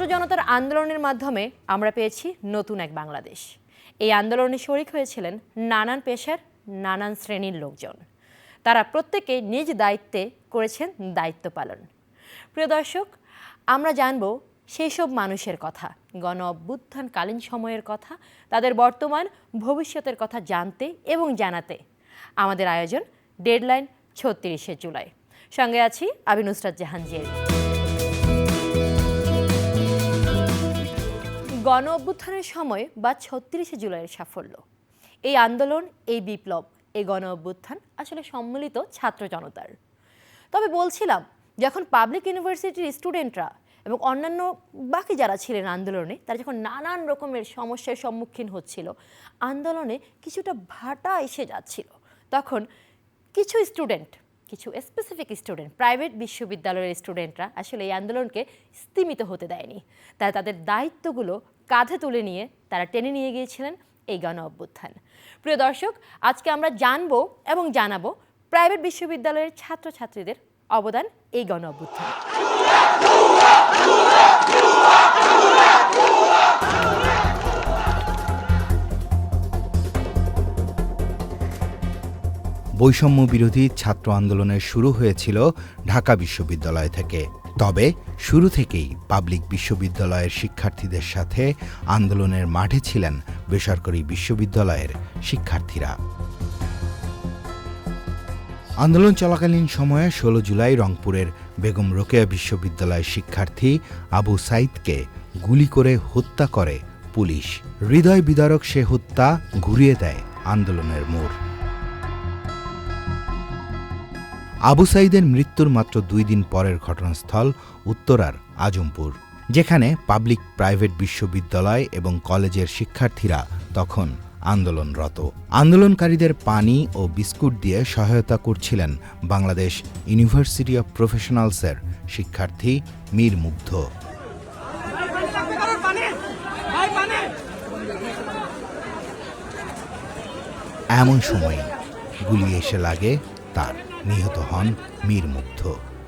ছাত্র জনতার আন্দোলনের মাধ্যমে আমরা পেয়েছি নতুন এক বাংলাদেশ। এই আন্দোলনে শরিক হয়েছিলেন নানান পেশার, নানান শ্রেণির লোকজন। তারা প্রত্যেকে নিজ দায়িত্বে করেছেন দায়িত্ব পালন। প্রিয় দর্শক, আমরা জানব সেই সব মানুষের কথা, গণ অভ্যুত্থানকালীন সময়ের কথা, তাদের বর্তমান, ভবিষ্যতের কথা জানতে এবং জানাতে। আমাদের আয়োজন ডেডলাইন ছত্রিশে জুলাই। সঙ্গে আছি আমি নুসরাত জাহান গণ অভ্যুত্থানের সময় বা ছত্রিশে জুলাইয়ের সাফল্য। এই আন্দোলন, এই বিপ্লব, এই গণ অভ্যুত্থান আসলে সম্মিলিত ছাত্র জনতার। তবে বলছিলাম, যখন পাবলিক ইউনিভার্সিটির স্টুডেন্টরা এবং অন্যান্য বাকি যারা ছিলেন আন্দোলনে, তারা যখন নানান রকমের সমস্যার সম্মুখীন হচ্ছিল, আন্দোলনে কিছুটা ভাটা এসে যাচ্ছিল। তখন কিছু স্টুডেন্ট কিছু স্পেসিফিক স্টুডেন্ট প্রাইভেট বিশ্ববিদ্যালয়ের স্টুডেন্টরা আসলে এই আন্দোলনকে স্তীমিত হতে দেয়নি। তারা তাদের দায়িত্বগুলো কাঁধে তুলে নিয়ে তারা টেনে নিয়ে গিয়েছিলেন এই গণ অভ্যুত্থান। প্রিয় দর্শক, আজকে আমরা জানব এবং জানাব প্রাইভেট বিশ্ববিদ্যালয়ের ছাত্রছাত্রীদের অবদান এই গণ অভ্যুত্থানে। বৈষম্য বিরোধী ছাত্র আন্দোলনের শুরু হয়েছিল ঢাকা বিশ্ববিদ্যালয় থেকে। তবে শুরু থেকেই পাবলিক বিশ্ববিদ্যালয়ের শিক্ষার্থীদের সাথে আন্দোলনের মাঠে ছিলেন বেসরকারি বিশ্ববিদ্যালয়ের শিক্ষার্থীরা। আন্দোলন চলাকালীন সময়ে ষোলো জুলাই রংপুরের বেগম রোকেয়া বিশ্ববিদ্যালয়ের শিক্ষার্থী আবু সাইদকে গুলি করে হত্যা করে পুলিশ। হৃদয় বিদারক সে হত্যা ঘুরিয়ে দেয় আন্দোলনের মোড়। আবু সাইদের মৃত্যুর মাত্র দুই দিন পরের ঘটনাস্থল উত্তরার আজমপুর, যেখানে পাবলিক প্রাইভেট বিশ্ববিদ্যালয় এবং কলেজের শিক্ষার্থীরা তখন আন্দোলনরত। আন্দোলনকারীদের পানি ও বিস্কুট দিয়ে সহায়তা করছিলেন বাংলাদেশ ইউনিভার্সিটি অব প্রফেশনালসের শিক্ষার্থী মীর মুগ্ধ। এমন সময় গুলি এসে লাগে তার। নিহত হন মীর মুগ্ধ।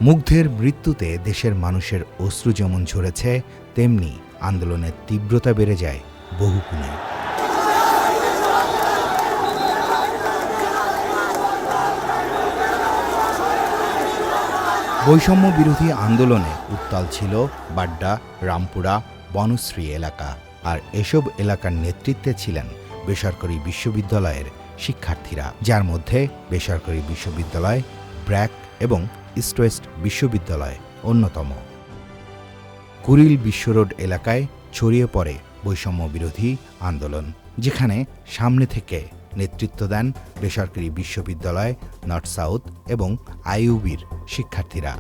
মুগ্ধের মৃত্যুতে দেশের মানুষের অশ্রু যেমন ঝরেছে, তেমনি আন্দোলনের তীব্রতা বেড়ে যায় বহুগুণে বৈষম্য বিরোধী আন্দোলনে উত্তাল ছিল বাড্ডা, রামপুরা, বনশ্রী এলাকা। আর এসব এলাকার নেতৃত্বে ছিলেন বেসরকারি বিশ্ববিদ্যালয়ের শিক্ষার্থীরা, যার মধ্যে বেসরকারি বিশ্ববিদ্যালয়, ব্র্যাক এবং ইস্ট ওয়েস্ট বিশ্ববিদ্যালয় অন্যতম। কুরিল বিশ্বরোড এলাকায় ছড়িয়ে পড়ে বৈষম্য বিরোধী আন্দোলন, যেখানে সামনে থেকে নেতৃত্ব দেন বেসরকারি বিশ্ববিদ্যালয়, নর্থ সাউথ এবং আইইউবির শিক্ষার্থীরা।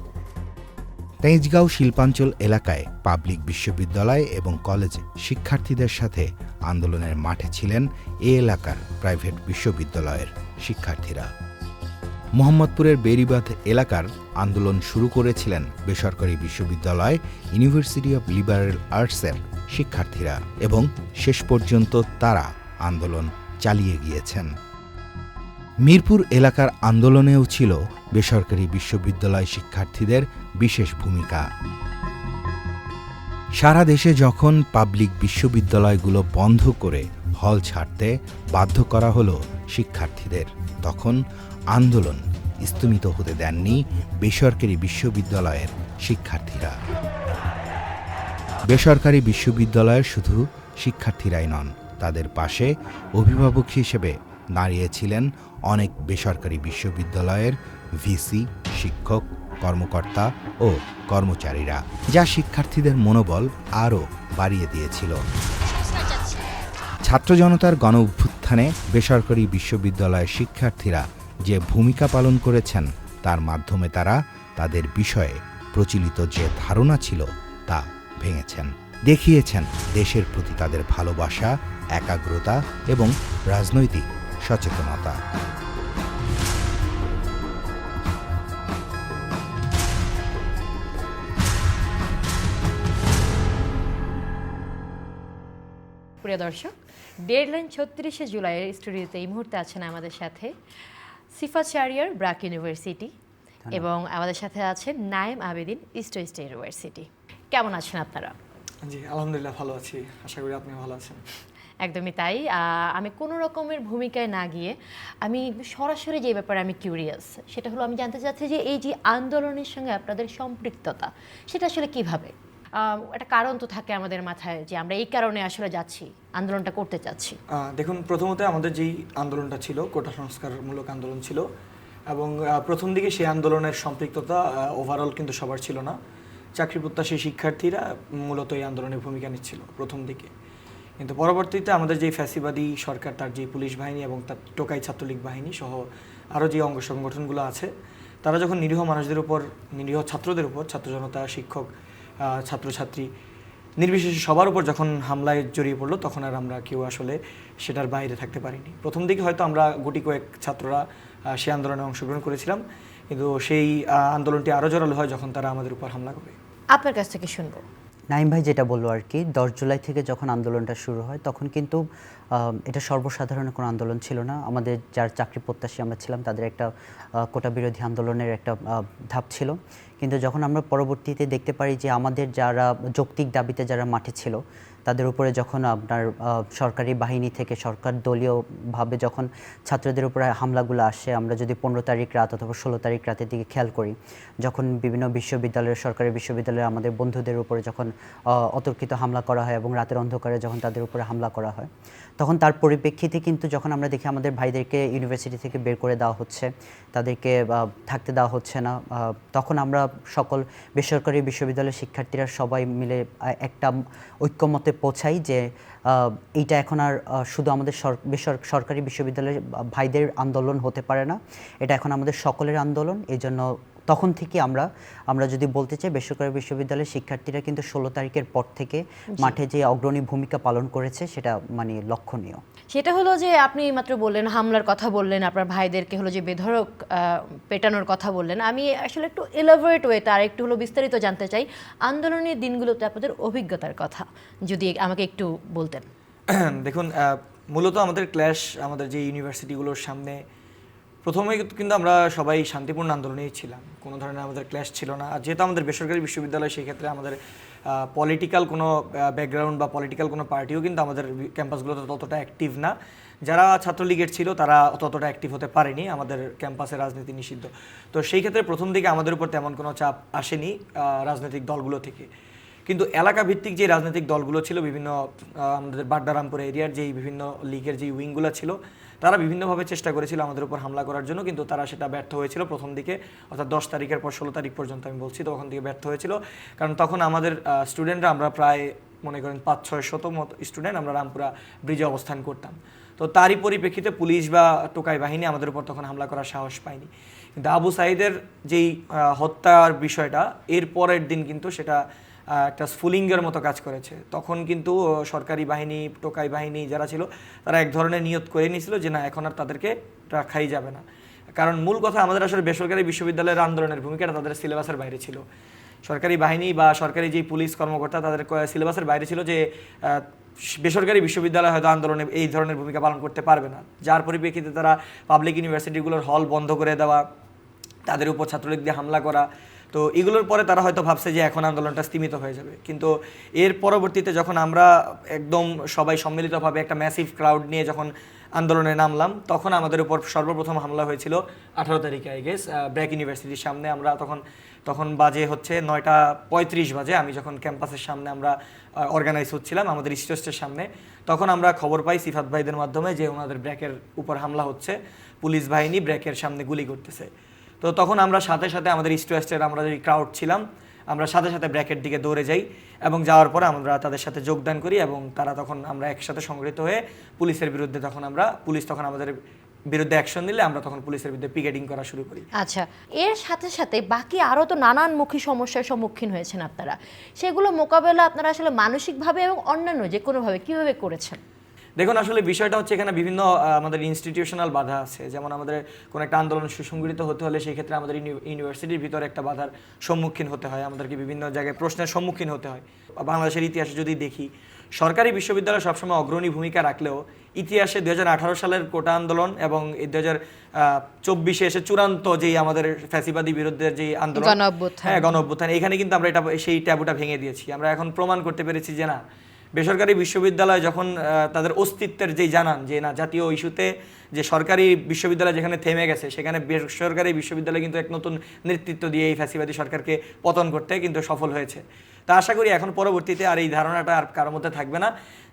তেজগাঁও শিল্পাঞ্চল এলাকায় পাবলিক বিশ্ববিদ্যালয় এবং কলেজ শিক্ষার্থীদের সাথে আন্দোলনের মাঠে ছিলেন এ এলাকার প্রাইভেট বিশ্ববিদ্যালয়ের শিক্ষার্থীরা। মোহাম্মদপুরের বেরিবাঁধ এলাকার আন্দোলন শুরু করেছিলেন বেসরকারি বিশ্ববিদ্যালয় ইউনিভার্সিটি অব লিবারেল আর্টসের শিক্ষার্থীরা এবং শেষ পর্যন্ত তারা আন্দোলন চালিয়ে গিয়েছেন। মিরপুর এলাকার আন্দোলনেও ছিল বেসরকারি বিশ্ববিদ্যালয় শিক্ষার্থীদের বিশেষ ভূমিকা। সারা দেশে যখন পাবলিক বিশ্ববিদ্যালয়গুলো বন্ধ করে হল ছাড়তে বাধ্য করা হলো শিক্ষার্থীদের, তখন আন্দোলন স্থমিত হতে দেননি বেসরকারি বিশ্ববিদ্যালয়ের শিক্ষার্থীরা। বেসরকারি বিশ্ববিদ্যালয়ের শুধু শিক্ষার্থীরাই নন, তাদের পাশে অভিভাবক হিসেবে দাঁড়িয়েছিলেন অনেক বেসরকারি বিশ্ববিদ্যালয়ের ভিসি, শিক্ষক কর্মকর্তা ও কর্মচারীরা, যা শিক্ষার্থীদের মনোবল আরও বাড়িয়ে দিয়েছিল। ছাত্র জনতার গণ অভ্যুত্থানে বেসরকারি বিশ্ববিদ্যালয়ের শিক্ষার্থীরা যে ভূমিকা পালন করেছেন, তার মাধ্যমে তারা তাদের বিষয়ে প্রচলিত যে ধারণা ছিল, তা ভেঙেছেন। দেখিয়েছেন দেশের প্রতি তাদের ভালোবাসা, একাগ্রতা এবং রাজনৈতিক সচেতনতা। প্রিয় দর্শক ডেডলাইন ছত্রিশে জুলাইয়ের স্টুডিওতে এই মুহূর্তে আছেন আমাদের সাথে সিফা চারিয়ার ব্রাক ইউনিভার্সিটি এবং আমাদের সাথে আছেন Nayem Abedin East West University কেমন আছেন আপনারা? জি আলহামদুলিল্লাহ ভালো আছি। আশা করি আপনি ভালো আছেন। একদমই তাই। আহ, আমি কোনো রকমের ভূমিকায় না গিয়ে আমি সরাসরি যে ব্যাপারে আমি কিউরিয়াস সেটা হলো আমি জানতে চাচ্ছি যে এই যে আন্দোলনের সঙ্গে আপনাদের সম্পৃক্ততা সেটা আসলে কীভাবে? একটা কারণ তো থাকে আমাদের মাথায় যে আমরা এই কারণে আসলে যাচ্ছি, আন্দোলনটা করতে চাচ্ছি। দেখুন, প্রথমত আমাদের যেই আন্দোলনটা ছিল, কোটা সংস্কারমূলক আন্দোলন ছিল, এবং প্রথম দিকে সেই আন্দোলনের সম্পৃক্ততা ওভারঅল কিন্তু সবার ছিল না। চাকরি প্রত্যাশী শিক্ষার্থীরা মূলত এই আন্দোলনে ভূমিকা নিচ্ছিল, প্রথম দিকে। কিন্তু পরবর্তীতে আমাদের যে ফ্যাসিবাদী সরকার, তার যে পুলিশ বাহিনী এবং তার টোকাই ছাত্রলীগ বাহিনী সহ আরও যে অঙ্গ সংগঠনগুলো আছে, তারা যখন নিরীহ মানুষদের উপর, নিরীহ ছাত্রদের উপর, ছাত্র জনতা, শিক্ষক ছাত্রছাত্রী। নির্বিশেষে সবার উপর যখন হামলায় জড়িয়ে পড়ল, তখন আর আমরা কেউ আসলে সেটার বাইরে থাকতে পারিনি। প্রথম দিকে হয়তো আমরা গুটি কয়েক ছাত্ররা সে আন্দোলনে অংশগ্রহণ করেছিলাম। কিন্তু সেই আন্দোলনটি আরও জোরালো হয় যখন তারা আমাদের উপর হামলা করে। আপনার কাছ থেকে শুনব। নাইম ভাই যেটা বলল আর কি, দশ জুলাই থেকে যখন আন্দোলনটা শুরু হয়, তখন কিন্তু এটা সর্বসাধারণ কোনো আন্দোলন ছিল না। আমাদের যার চাকরি প্রত্যাশী আমরা ছিলাম, তাদের একটা কোটা বিরোধী আন্দোলনের একটা ধাপ ছিল। কিন্তু যখন আমরা পরবর্তীতে দেখতে পারি যে আমাদের যারা যৌক্তিক দাবিতে যারা মাঠে ছিল তাদের উপরে যখন আপনার সরকারি বাহিনী থেকে সরকার দলীয়ভাবে যখন ছাত্রদের উপরে হামলাগুলো আসে, আমরা যদি পনেরো তারিখ রাত অথবা ষোলো তারিখ রাতের দিকে খেয়াল করি, যখন বিভিন্ন বিশ্ববিদ্যালয়ের, সরকারি বিশ্ববিদ্যালয়ে আমাদের বন্ধুদের উপরে যখন অতর্কিত হামলা করা হয় এবং রাতের অন্ধকারে যখন তাদের উপরে হামলা করা হয়, তখন তার পরিপ্রেক্ষিতে কিন্তু যখন আমরা দেখি আমাদের ভাইদেরকে ইউনিভার্সিটি থেকে বের করে দেওয়া হচ্ছে, তাদেরকে থাকতে দেওয়া হচ্ছে না তখন আমরা সকল বেসরকারি বিশ্ববিদ্যালয়ের শিক্ষার্থীরা সবাই মিলে একটা ঐক্যমতে পৌঁছাই যে এইটা এখন আর শুধু আমাদের সরকারি বিশ্ববিদ্যালয়ের ভাইদের আন্দোলন হতে পারে না। এটা এখন আমাদের সকলের আন্দোলন। এই জন্য তখন থেকে আমরা আমরা যদি বলতে চাই বেসরকারি বিশ্ববিদ্যালয়ের শিক্ষার্থীরা কিন্তু ষোলো তারিখের পর থেকে মাঠে যে অগ্রণী ভূমিকা পালন করেছে সেটা মানে লক্ষণীয়। সেটা হলো যে আপনি মাত্র বললেন হামলার কথা বললেন আপনার ভাইদেরকে হলো যে বেধড়ক আহ, পেটানোর কথা বললেন। আমি আসলে একটু এলাবোরেট ওয়েতে আর একটু হলো বিস্তারিত জানতে চাই। আন্দোলনের দিনগুলোতে আপনাদের অভিজ্ঞতার কথা যদি আমাকে একটু বলতেন। দেখুন আহ, মূলত আমাদের ক্ল্যাশ আমাদের যে ইউনিভার্সিটিগুলোর সামনে প্রথমে কিন্তু আমরা সবাই শান্তিপূর্ণ আন্দোলনেই ছিলাম। কোনো ধরনের আমাদের ক্ল্যাশ ছিল না। আর যেহেতু আমাদের বেসরকারি বিশ্ববিদ্যালয়, সেই ক্ষেত্রে আমাদের পলিটিক্যাল কোনো ব্যাকগ্রাউন্ড বা পলিটিক্যাল কোনো পার্টিও কিন্তু আমাদের ক্যাম্পাসগুলোতে ততটা অ্যাক্টিভ না। যারা ছাত্রলীগের ছিল, তারা ততটা অ্যাক্টিভ হতে পারেনি। আমাদের ক্যাম্পাসে রাজনীতি নিষিদ্ধ। তো সেই ক্ষেত্রে প্রথম দিকে আমাদের উপর তেমন কোনো চাপ আসেনি রাজনৈতিক দলগুলো থেকে। কিন্তু এলাকা ভিত্তিক যে রাজনৈতিক দলগুলো ছিল, বিভিন্ন আমাদের বাড্ডারামপুর এরিয়ার যেই বিভিন্ন লীগের যেই উইংগুলো ছিল, তারা বিভিন্নভাবে চেষ্টা করেছিল আমাদের উপর হামলা করার জন্য, কিন্তু তারা সেটা ব্যর্থ হয়েছিল প্রথম দিকে, অর্থাৎ দশ তারিখের পর ষোলো তারিখ পর্যন্ত আমি বলছি তখন থেকে ব্যর্থ হয়েছিল। কারণ তখন আমাদের স্টুডেন্টরা আমরা প্রায়, মনে করেন পাঁচ, ছয় শত মতো স্টুডেন্ট আমরা রামপুরা ব্রিজে অবস্থান করতাম। তো তারই পরিপ্রেক্ষিতে পুলিশ বা টোকাই বাহিনী আমাদের উপর তখন হামলা করার সাহস পায়নি। কিন্তু আবু সাইদের যেই হত্যার বিষয়টা, এর পরের দিন কিন্তু সেটা একটা স্ফুলিঙ্গের মতো কাজ করেছে। তখন কিন্তু সরকারি বাহিনী, টোকাই বাহিনী যারা ছিল, তারা এক ধরনের নিয়ত করে নিয়েছিল যে, না, এখন আর তাদেরকে রাখাই যাবে না। কারণ মূল কথা আমাদের আসলে বেসরকারি বিশ্ববিদ্যালয়ের আন্দোলনের ভূমিকাটা তাদের সিলেবাসের বাইরে ছিল। সরকারি বাহিনী বা সরকারি যে পুলিশ কর্মকর্তা, তাদের সিলেবাসের বাইরে ছিল যে বেসরকারি বিশ্ববিদ্যালয় হয়তো আন্দোলনে এই ধরনের ভূমিকা পালন করতে পারবে না। যার পরিপ্রেক্ষিতে তারা পাবলিক ইউনিভার্সিটিগুলোর হল বন্ধ করে দেওয়া, তাদের উপর ছাত্রলীগ দিয়ে হামলা করা তো এগুলোর পরে তারা হয়তো ভাবছে যে এখন আন্দোলনটা স্তীমিত হয়ে যাবে। কিন্তু এর পরবর্তীতে যখন আমরা একদম সবাই সম্মিলিতভাবে একটা ম্যাসিভ ক্রাউড নিয়ে যখন আন্দোলনে নামলাম, তখন আমাদের উপর সর্বপ্রথম হামলা হয়েছিল আঠারো তারিখে আই গেস ব্র্যাক ইউনিভার্সিটির সামনে। আমরা তখন তখন বাজে হচ্ছে নয়টা পঁয়ত্রিশ বাজে। আমি যখন ক্যাম্পাসের সামনে আমরা অর্গানাইজ হচ্ছিলাম আমাদের স্টেজের সামনে, তখন আমরা খবর পাই সিফাত ভাইদের মাধ্যমে যে ওনাদের ব্র্যাকের উপর হামলা হচ্ছে। পুলিশ বাহিনী ব্র্যাকের সামনে গুলি করতেছে। তো তখন আমরা সাথে সাথে আমাদের স্টুডেন্টসের আমরা যে ক্রাউড ছিলাম, আমরা সাথে সাথে ব্র্যাকের দিকে দৌড়ে যাই এবং যাওয়ার পরে আমরা তাদের সাথে যোগদান করি এবং তারা তখন আমরা একসাথে সংগঠিত হয়ে পুলিশের বিরুদ্ধে তখন আমরা, পুলিশ তখন আমাদের বিরুদ্ধে অ্যাকশন নিলে আমরা তখন পুলিশের বিরুদ্ধে পিকেটিং করা শুরু করি। আচ্ছা এর সাথে সাথে বাকি আরও তো নানানমুখী সমস্যার সম্মুখীন হয়েছেন আপনারা। সেগুলো মোকাবেলা আপনারা আসলে মানসিকভাবে এবং অন্যান্য যে কোনোভাবে কীভাবে করেছেন? দেখুন আসলে বিষয়টা হচ্ছে এখানে বিভিন্ন আমাদের ইনস্টিটিউশনাল বাধা আছে। যেমন আমাদের কোনো একটা আন্দোলন সুসংগঠিত হতে হলে সেই ক্ষেত্রে আমাদের ইউনিভার্সিটির ভিতরে একটা বাধার সম্মুখীন হতে হয়। আমাদেরকে বিভিন্ন জায়গায় প্রশ্নের সম্মুখীন হতে হয়। বাংলাদেশের ইতিহাসে যদি দেখি সরকারি বিশ্ববিদ্যালয় সবসময় অগ্রণী ভূমিকা রাখলেও ইতিহাসে দুই হাজার আঠারো সালের কোটা আন্দোলন এবং এই দুই হাজার চব্বিশে এসে চূড়ান্ত যেই আমাদের ফ্যাসিবাদী বিরুদ্ধে যে আন্দোলন হ্যাঁ গণ অভ্যুত্থান এখানে কিন্তু আমরা এটা সেই ট্যাবুটা ভেঙে দিয়েছি। আমরা এখন প্রমাণ করতে পেরেছি যে না বেসরকারি বিশ্ববিদ্যালয় যখন তাদের অস্তিত্বের যেই জানান, যে না, জাতীয় ইস্যুতে যে সরকারি বিশ্ববিদ্যালয় যেখানে থেমে গেছে, সেখানে বেসরকারি বিশ্ববিদ্যালয় কিন্তু এক নতুন নেতৃত্ব দিয়ে এই ফ্যাসিবাদী সরকারকে পতন করতে কিন্তু সফল হয়েছে। তা আশা করি এখন পরবর্তীতে আর এই ধারণাটা আর কারোর মধ্যে থাকবে না।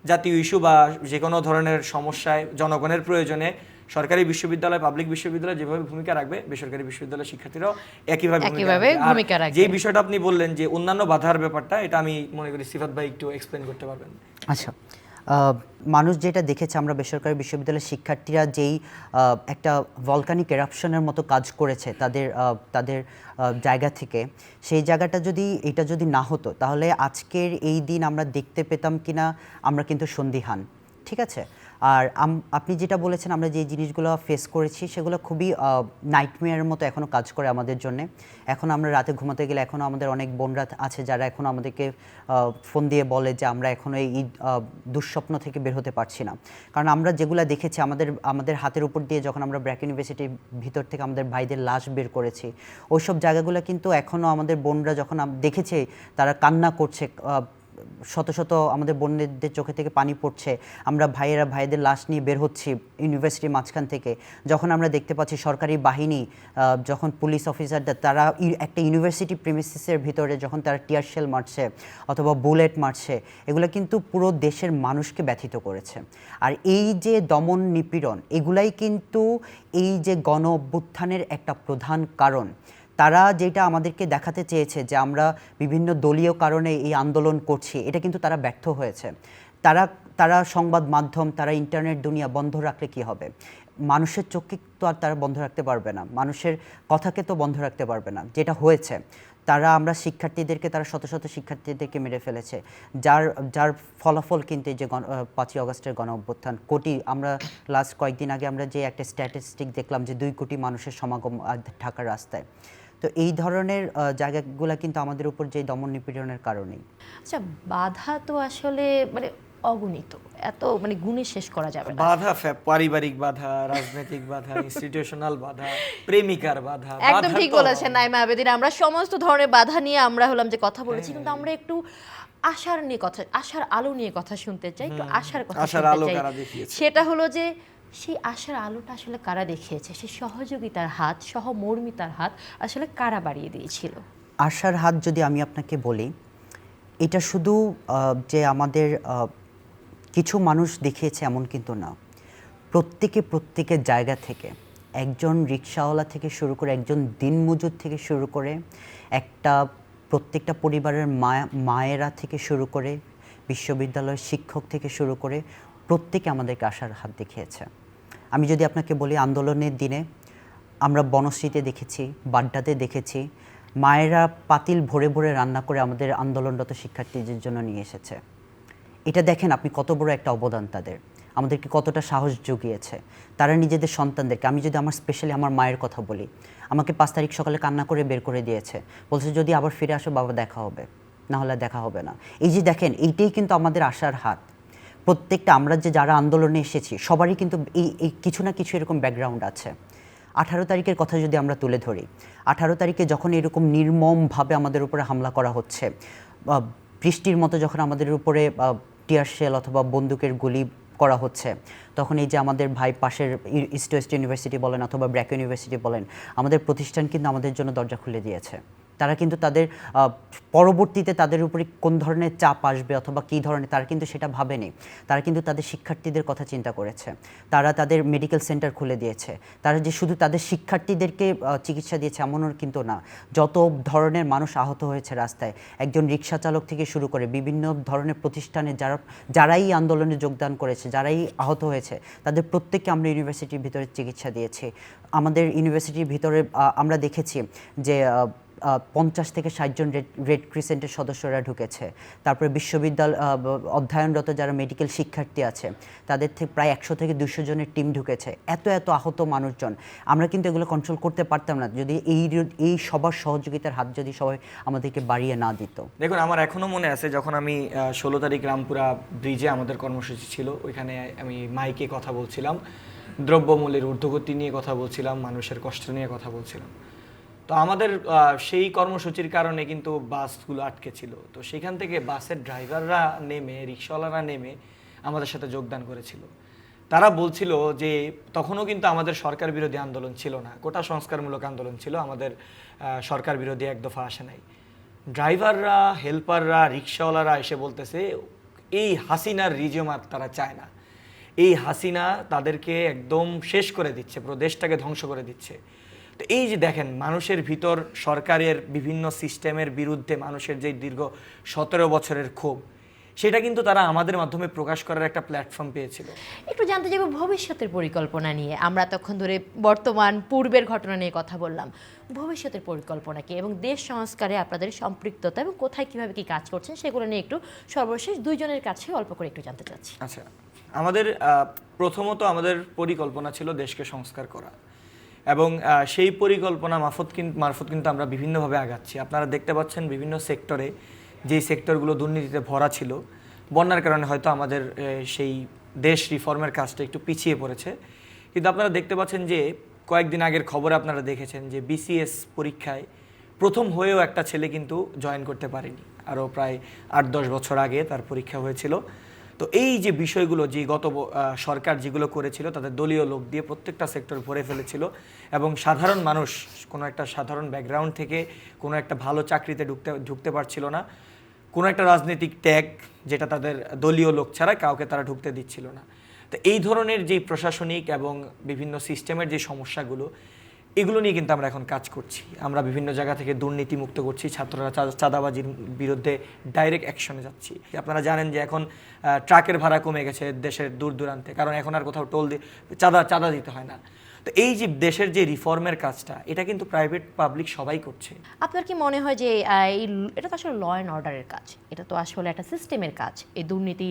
জাতীয় ইস্যু বা যে কোনো ধরনের সমস্যায় জনগণের প্রয়োজনে সরকারি বিশ্ববিদ্যালয় পাবলিক বিশ্ববিদ্যালয় যেভাবে ভূমিকা রাখবে বেসরকারি বিশ্ববিদ্যালয়ের শিক্ষার্থীরাও একইভাবে ভূমিকা রাখবে। যে বিষয়টা আপনি বললেন যে অন্যান্য বাধার ব্যাপারটা এটা আমি মনে করি সিফাত ভাই একটু এক্সপ্লেন করতে পারবেন। আচ্ছা। মানুষ যেটা দেখেছে আমরা বেসরকারি বিশ্ববিদ্যালয়ের শিক্ষার্থীরা যেই আহ, একটা ভলকানিক এরাপশনের মতো কাজ করেছে তাদের আহ, তাদের জায়গা থেকে সেই জায়গাটা যদি এটা যদি না হতো তাহলে আজকের এই দিন আমরা দেখতে পেতাম কিনা আমরা কিন্তু সন্দিহান। ঠিক আছে? আর আপনি যেটা বলেছেন, আমরা যে জিনিসগুলো ফেস করেছি, সেগুলো খুবই নাইটমেয়ারের মতো এখনও কাজ করে আমাদের জন্য। এখন আমরা রাতে ঘুমাতে গেলে এখনও আমাদের অনেক বোনরা আছে যারা এখনও আমাদেরকে ফোন দিয়ে বলে যে আমরা এখনও এই দুঃস্বপ্ন থেকে বের হতে পারছি না। কারণ আমরা যেগুলো দেখেছি, আমাদের আমাদের হাতের উপর দিয়ে যখন আমরা ব্র্যাক ইউনিভার্সিটির ভিতর থেকে আমাদের ভাইদের লাশ বের করেছি, ওইসব জায়গাগুলো কিন্তু এখনও আমাদের বোনরা যখন দেখেছে, তারা কান্না করছে শত শত আমাদের বোনদের চোখে থেকে পানি পড়ছে। আমরা ভাইয়েরা, ভাইদের লাশ নিয়ে বের হচ্ছি ইউনিভার্সিটির মাঝখান থেকে। যখন আমরা দেখতে পাচ্ছি সরকারি বাহিনী যখন পুলিশ অফিসাররা তারা একটা ইউনিভার্সিটি প্রেমিসিসের ভিতরে যখন তারা টিয়ার শেল মারছে অথবা বুলেট মারছে, এগুলো কিন্তু পুরো দেশের মানুষকে ব্যথিত করেছে। আর এই যে দমন নিপীড়ন, এগুলাই কিন্তু এই যে গণ অভ্যুত্থানের একটা প্রধান কারণ। তারা যেটা আমাদেরকে দেখাতে চেয়েছে যে আমরা বিভিন্ন দলীয় কারণে এই আন্দোলন করছি, এটা কিন্তু তারা ব্যর্থ হয়েছে। তারা তারা সংবাদ মাধ্যম, তারা ইন্টারনেট দুনিয়া বন্ধ রাখলে কি হবে? মানুষের চোখকে তো আর তারা বন্ধ রাখতে পারবে না, মানুষের কথাকে তো বন্ধ রাখতে পারবে না, যেটা হয়েছে। তারা, আমরা শিক্ষার্থীদেরকে, তারা শত শত শিক্ষার্থীদেরকে মেরে ফেলেছে। যার যার ফলাফল কিন্তু এই যে গণ পাঁচই অগস্টের গণ অভ্যুত্থান, কোটি, আমরা লাস্ট কয়েকদিন আগে আমরা যে একটা স্ট্যাটিস্টিক দেখলাম যে দুই কোটি মানুষের সমাগম ঢাকার রাস্তায়। তো এই ধরনের জায়গাগুলো কিন্তু আমাদের উপর যে দমন নিপীড়নের কারণেই। আচ্ছা বাধা তো আসলে মানে অগণিত এত মানে গুণে শেষ করা যাবে না। বাধা পারিবারিক বাধা রাজনৈতিক বাধা ইনস্টিটিউশনাল বাধা প্রেমিকার বাধা একদম ঠিক বলেছেন নাইমা আবেদিন আমরা সমস্ত ধরনের বাধা নিয়ে আমরা হলাম যে কথা বলেছি কিন্তু আমরা একটু আশার নিয়ে কথা আশার আলো নিয়ে কথা শুনতে চাই একটু আশার কথা আশার শুনতে আলো চাই। সেটা হলো যে সেই আশার আলোটা আসলে কারা দেখিয়েছে? সেই সহযোগিতার হাত, সহমর্মিতার হাত আসলে কারা বাড়িয়ে দিয়েছিল? আশার হাত যদি আমি আপনাকে বলি, এটা শুধু যে আমাদের কিছু মানুষ দেখিয়েছে এমন কিন্তু না। প্রত্যেকে প্রত্যেকের জায়গা থেকে, একজন রিক্সাওয়ালা থেকে শুরু করে, একজন দিনমজুর থেকে শুরু করে, একটা প্রত্যেকটা পরিবারের মায়া মায়েরা থেকে শুরু করে, বিশ্ববিদ্যালয়ের শিক্ষক থেকে শুরু করে, প্রত্যেকে আমাদেরকে আশার হাত দেখিয়েছে। আমি যদি আপনাকে বলি আন্দোলনের দিনে, আমরা বনশ্রীতে দেখেছি, বাড্ডাতে দেখেছি, মায়েরা পাতিল ভরে ভরে রান্না করে আমাদের আন্দোলনরত শিক্ষার্থীদের জন্য নিয়ে এসেছে। এটা দেখেন আপনি কত বড় একটা অবদান তাদের। আমাদেরকে কতটা সাহস জুগিয়েছে। তারা নিজেদের সন্তানদেরকে, আমি যদি আমার স্পেশালি আমার মায়ের কথা বলি, আমাকে পাঁচ তারিখ সকালে কান্না করে বের করে দিয়েছে। বলছে, যদি আবার ফিরে আসো, বাবা দেখা হবে। না হলে দেখা হবে না। এই যে দেখেন, এইটাই কিন্তু আমাদের আশার হাত। প্রত্যেকটা, আমরা যে যারা আন্দোলনে এসেছি, সবারই কিন্তু এই এই কিছু না কিছু এরকম ব্যাকগ্রাউন্ড আছে। আঠারো তারিখের কথা যদি আমরা তুলে ধরি, আঠারো তারিখে যখন এরকম নির্মমভাবে আমাদের উপরে হামলা করা হচ্ছে বৃষ্টির মতো যখন আমাদের উপরে টিয়ার শেল অথবা বন্দুকের গুলি করা হচ্ছে, তখন এই যে আমাদের ভাই পাশের ইস্ট ওয়েস্ট ইউনিভার্সিটি বলেন অথবা ব্র্যাক ইউনিভার্সিটি বলেন, আমাদের প্রতিষ্ঠান কিন্তু আমাদের জন্য দরজা খুলে দিয়েছে। তারা কিন্তু তাদের পরবর্তীতে তাদের উপরে কোন ধরনের চাপ আসবে অথবা কী ধরনের, তারা কিন্তু সেটা ভাবেনি। তারা কিন্তু তাদের শিক্ষার্থীদের কথা চিন্তা করেছে। তারা তাদের মেডিকেল সেন্টার খুলে দিয়েছে। তারা যে শুধু তাদের শিক্ষার্থীদেরকে চিকিৎসা দিয়েছে এমনও কিন্তু না। যত ধরনের মানুষ আহত হয়েছে রাস্তায়, একজন রিক্সা চালক থেকে শুরু করে বিভিন্ন ধরনের প্রতিষ্ঠানে যারা, যারাই আন্দোলনে যোগদান করেছে, যারাই আহত হয়েছে, তাদের প্রত্যেককে আমরা ইউনিভার্সিটির ভিতরে চিকিৎসা দিয়েছি। আমাদের ইউনিভার্সিটির ভিতরে আমরা দেখেছি যে পঞ্চাশ থেকে ষাট জন রেড রেড ক্রিসেন্টের সদস্যরা ঢুকেছে। তারপরে বিশ্ববিদ্যালয় অধ্যয়নরত যারা মেডিকেল শিক্ষার্থী আছে, তাদের থেকে প্রায় একশো থেকে দুশো জনের টিম ঢুকেছে। এত এত আহত মানুষজন। আমরা কিন্তু এগুলো কন্ট্রোল করতে পারতাম না। যদি এই এই সবার সহযোগিতার হাত যদি সবাই আমাদেরকে বাড়িয়ে না দিত। দেখুন, আমার এখনও মনে আছে যখন আমি ষোলো তারিখ রামপুরা ব্রিজে আমাদের কর্মসূচি ছিল, ওইখানে আমি মাইকে কথা বলছিলাম। দ্রব্যমূল্যের ঊর্ধ্বগতি নিয়ে কথা বলছিলাম, মানুষের কষ্ট নিয়ে কথা বলছিলাম। তো আমাদের সেই কর্মসূচির কারণে কিন্তু বাসগুলো আটকে ছিল। তো সেখান থেকে বাসের ড্রাইভাররা নেমে, রিক্সাওয়ালারা নেমে আমাদের সাথে যোগদান করেছিল। তারা বলছিল যে, তখনও কিন্তু আমাদের সরকার বিরোধী আন্দোলন ছিল না। কোটা সংস্কারমূলক আন্দোলন ছিল, আমাদের সরকার বিরোধী এক দফা আসে নাই। ড্রাইভাররা, হেল্পাররা, রিক্সাওয়ালারা এসে বলতেছে, এই হাসিনার রিজমাত তারা চায় না। এই হাসিনা তাদেরকে একদম শেষ করে দিচ্ছে, পুরো দেশটাকে ধ্বংস করে দিচ্ছে। তো এই যে দেখেন মানুষের ভিতর সরকারের বিভিন্ন সিস্টেমের বিরুদ্ধে মানুষের যে দীর্ঘ সতেরো বছরের ক্ষোভ সেটা কিন্তু তারা আমাদের মাধ্যমে প্রকাশ করার একটা প্ল্যাটফর্ম পেয়েছিল। একটু জানতে চাইব ভবিষ্যতের পরিকল্পনা নিয়ে। আমরা তখন ধরে বর্তমান পূর্বের ঘটনা নিয়ে কথা বললাম। ভবিষ্যতের পরিকল্পনা কি এবং দেশ সংস্কারে আপনাদের সম্পৃক্ততা এবং কোথায় কীভাবে কি কাজ করছেন সেগুলো নিয়ে একটু সর্বশেষ দুইজনের কাছে অল্প করে একটু জানতে চাচ্ছি। আচ্ছা আমাদের প্রথমত আমাদের পরিকল্পনা ছিল দেশকে সংস্কার করা। এবং সেই পরিকল্পনা মারফত কিন্তু মারফত কিন্তু আমরা বিভিন্নভাবে আগাচ্ছি। আপনারা দেখতে পাচ্ছেন বিভিন্ন সেক্টরে যেই সেক্টরগুলো দুর্নীতিতে ভরা ছিল, বন্যার কারণে হয়তো আমাদের সেই দেশ রিফর্মের কাজটা একটু পিছিয়ে পড়েছে। কিন্তু আপনারা দেখতে পাচ্ছেন যে, কয়েকদিন আগের খবরে আপনারা দেখেছেন যে বিসিএস পরীক্ষায় প্রথম হয়েও একটা ছেলে কিন্তু জয়েন করতে পারেনি। আরও প্রায় আট দশ বছর আগে তার পরীক্ষা হয়েছিল। তো এই যে বিষয়গুলো যে গত সরকার যেগুলো করেছিল, তাদের দলীয় লোক দিয়ে প্রত্যেকটা সেক্টর ভরে ফেলেছিল এবং সাধারণ মানুষ, কোনো একটা সাধারণ ব্যাকগ্রাউন্ড থেকে কোনো একটা ভালো চাকরিতে ঢুকতে ঢুকতে পারছিল না। কোনো একটা রাজনৈতিক ট্যাগ যেটা তাদের দলীয় লোক ছাড়া কাউকে তারা ঢুকতে দিচ্ছিল না। তো এই ধরনের যে প্রশাসনিক এবং বিভিন্ন সিস্টেমের যে সমস্যাগুলো এগুলো নিয়ে কিন্তু আমরা এখন কাজ করছি। আমরা বিভিন্ন জায়গা থেকে দুর্নীতি মুক্ত করছি, ছাত্ররা চাঁদাবাজির বিরুদ্ধে ডাইরেক্ট অ্যাকশনে যাচ্ছি। আপনারা জানেন যে এখন ট্রাকের ভাড়া কমে গেছে দেশের দূর দূরান্তে, কারণ এখন আর কোথাও টোল দিয়ে চাঁদা চাঁদা দিতে হয় না। তো এই যে দেশের যে রিফর্মের কাজটা, এটা কিন্তু প্রাইভেট পাবলিক সবাই করছে। আপনার কি মনে হয় যে এই এটা তো আসলে ল অ্যান্ড অর্ডারের কাজ। এটা তো আসলে একটা সিস্টেমের কাজ। এই দুর্নীতি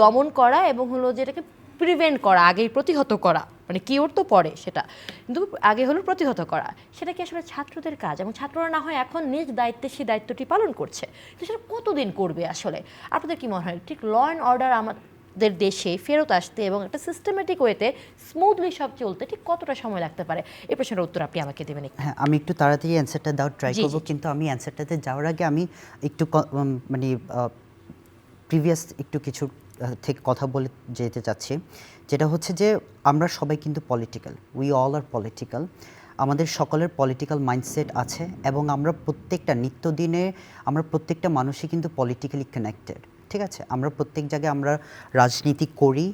দমন করা এবং হলো যেটাকে প্রিভেন্ট করা, আগেই প্রতিহত করা। মানে কিওর তো পরে সেটা। কিন্তু আগে হলো প্রতিহত করা। সেটা কি আসলে ছাত্রদের কাজ? এবং ছাত্ররা না হয় এখন নিজ দায়িত্বে সেই দায়িত্বটি পালন করছে। তো সেটা কতদিন করবে আসলে? আপনাদের কি মনে হয়? ঠিক ল অ্যান্ড অর্ডার আমাদের দেশে ফেরত আসতে এবং একটা সিস্টেমেটিক ওয়েতে স্মুথলি সব চলতে ঠিক কতটা সময় লাগতে পারে? এই প্রশ্নের উত্তর আপনি আমাকে দেবেন হ্যাঁ আমি একটু তাড়াতাড়ি অ্যান্সারটা দেওয়ার ট্রাই করব। কিন্তু আমি অ্যান্সারটাতে যাওয়ার আগে আমি একটু মানে প্রিভিয়াস একটু কিছু থেকে কথা বলে যেতে চাচ্ছি। যেটা হচ্ছে যে আমরা সবাই কিন্তু political we all are political আমাদের সকলের পলিটিক্যাল মাইন্ডসেট আছে এবং আমরা প্রত্যেকটা নিত্যদিনে, আমরা প্রত্যেকটা মানুষই কিন্তু পলিটিক্যালি কানেক্টেড ঠিক আছে? আমরা প্রত্যেক জায়গায় আমরা রাজনীতি করি।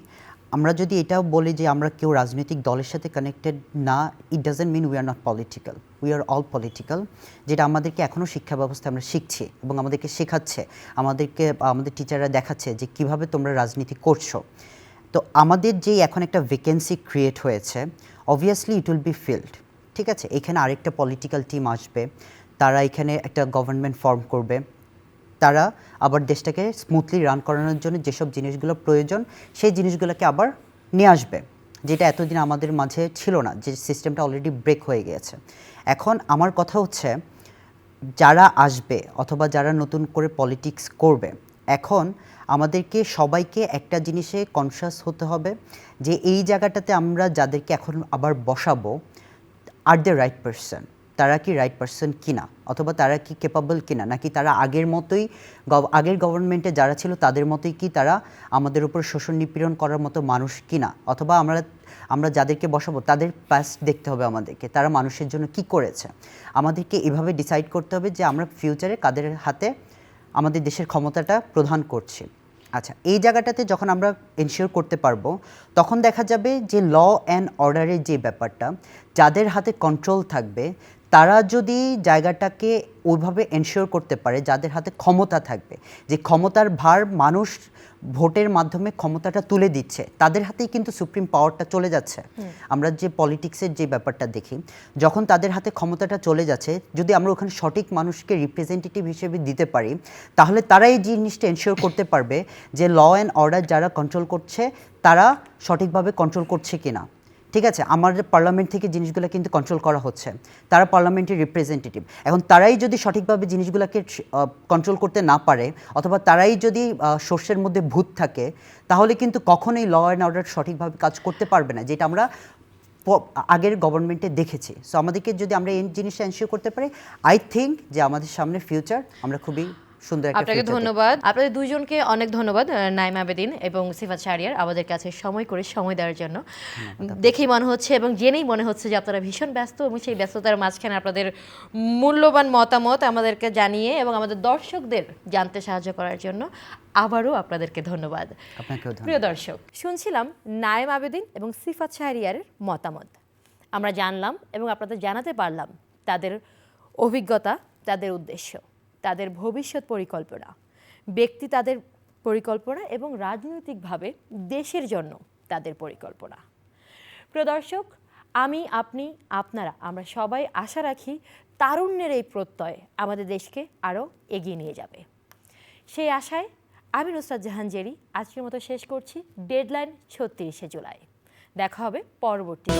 আমরা যদি এটাও বলি যে আমরা কেউ রাজনৈতিক দলের সাথে কানেক্টেড না it doesn't mean we are not political we are all political যেটা আমাদেরকে এখনও শিক্ষা ব্যবস্থা আমরা শিখছি এবং আমাদেরকে শেখাচ্ছে। আমাদেরকে, আমাদের টিচাররা দেখাচ্ছে যে কীভাবে তোমরা রাজনীতি করছ। তো আমাদের যে এখন একটা ভ্যাকেন্সি ক্রিয়েট হয়েছে obviously it will be filled ঠিক আছে? এখানে আরেকটা পলিটিক্যাল টিম আসবে, তারা এখানে একটা গভর্নমেন্ট ফর্ম করবে, তারা আবার দেশটাকে স্মুথলি রান করানোর জন্য যেসব জিনিসগুলো প্রয়োজন, সেই জিনিসগুলোকে আবার নিয়ে আসবে, যেটা এতদিন আমাদের মাঝে ছিল না, যে সিস্টেমটা অলরেডি ব্রেক হয়ে গিয়েছে। এখন আমার কথা হচ্ছে, যারা আসবে অথবা যারা নতুন করে পলিটিক্স করবে, এখন আমাদেরকে সবাইকে একটা জিনিসে কনসিয়াস হতে হবে যে এই জায়গাটাতে আমরা যাদেরকে এখন আবার বসাবো আর দ্য রাইট পারসন তারা কি রাইট পারসন কিনা? অথবা তারা কি কেপাবল কিনা? নাকি তারা আগের মতোই আগের গভর্নমেন্টে যারা ছিল তাদের মতোই কি তারা আমাদের উপর শোষণ নিপীড়ন করার মতো মানুষ কিনা? অথবা আমরা আমরা যাদেরকে বসাবো তাদের পাস্ট দেখতে হবে আমাদেরকে। তারা মানুষের জন্য কি করেছে? আমাদেরকে এভাবে ডিসাইড করতে হবে যে আমরা ফিউচারে কাদের হাতে আমাদের দেশের ক্ষমতাটা প্রধান করছে। আচ্ছা এই জায়গাটাতে যখন আমরা এনশিওর করতে পারব, তখন দেখা যাবে যে ল অ্যান্ড অর্ডারের যে ব্যাপারটা, যাদের হাতে কন্ট্রোল থাকবে তারা যদি জায়গাটাকে ওইভাবে এনশিওর করতে পারে যাদের হাতে ক্ষমতা থাকবে যে ক্ষমতার ভার মানুষ ভোটের মাধ্যমে ক্ষমতাটা তুলে দিচ্ছে তাদের হাতেই কিন্তু সুপ্রিম পাওয়ারটা চলে যাচ্ছে। আমরা যে পলিটিক্সের যে ব্যাপারটা দেখি যখন তাদের হাতে ক্ষমতাটা চলে যাচ্ছে যদি আমরা ওখানে সঠিক মানুষকে রিপ্রেজেন্টেটিভ হিসেবে দিতে পারি তাহলে তারা এই জিনিসটা এনশিওর করতে পারবে যে ল অ্যান্ড অর্ডার যারা কন্ট্রোল করছে তারা সঠিকভাবে কন্ট্রোল করছে কিনা। ঠিক আছে আমাদের পার্লামেন্ট থেকে জিনিসগুলো কিন্তু কন্ট্রোল করা হচ্ছে। তারা পার্লামেন্টের রিপ্রেজেন্টেটিভ এখন তারাই যদি সঠিকভাবে জিনিসগুলোকে কন্ট্রোল করতে না পারে, অথবা তারাই যদি শস্যের মধ্যে ভূত থাকে, তাহলে কিন্তু কখনোই ল অ্যান্ড অর্ডার সঠিকভাবে কাজ করতে পারবে না, যেটা আমরা আগের গভর্নমেন্টে দেখেছি। সো আমাদেরকে যদি আমরা এই জিনিসটা এনশিওর করতে পারি আই থিঙ্ক যে আমাদের সামনে ফিউচার আমরা খুবই সুন্দর একটা আপনাকে ধন্যবাদ। আপনাদের দুইজনকে অনেক ধন্যবাদ নাইম আবেদিন এবং সিফাত শাহরিয়ার। আমাদের কাছে সময় করে সময় দেওয়ার জন্য। দেখেই মনে হচ্ছে এবং জেনেই মনে হচ্ছে যে আপনারা ভীষণ ব্যস্ত এবং সেই ব্যস্ততার মাঝখানে আপনাদের মূল্যবান মতামত আমাদেরকে জানিয়ে এবং আমাদের দর্শকদের জানতে সাহায্য করার জন্য আবারও আপনাদেরকে ধন্যবাদ। ধন্যবাদ। প্রিয় দর্শক শুনছিলাম নায়েম আবেদিন এবং সিফাত শাহরিয়ারের মতামত। আমরা জানলাম এবং আপনাদের জানাতে পারলাম তাদের অভিজ্ঞতা তাদের উদ্দেশ্য। তাদের ভবিষ্যৎ পরিকল্পনা। ব্যক্তি তাদের পরিকল্পনা এবং রাজনৈতিকভাবে দেশের জন্য তাদের পরিকল্পনা। প্রদর্শক আমি, আপনি, আপনারা, আমরা সবাই আশা রাখি তারুণ্যের এই প্রত্যয় আমাদের দেশকে আরও এগিয়ে নিয়ে যাবে। সেই আশায় আমি নুসরাত জাহান জেরি আজকের মতো শেষ করছি। ডেডলাইন ছত্রিশে জুলাই। দেখা হবে পরবর্তী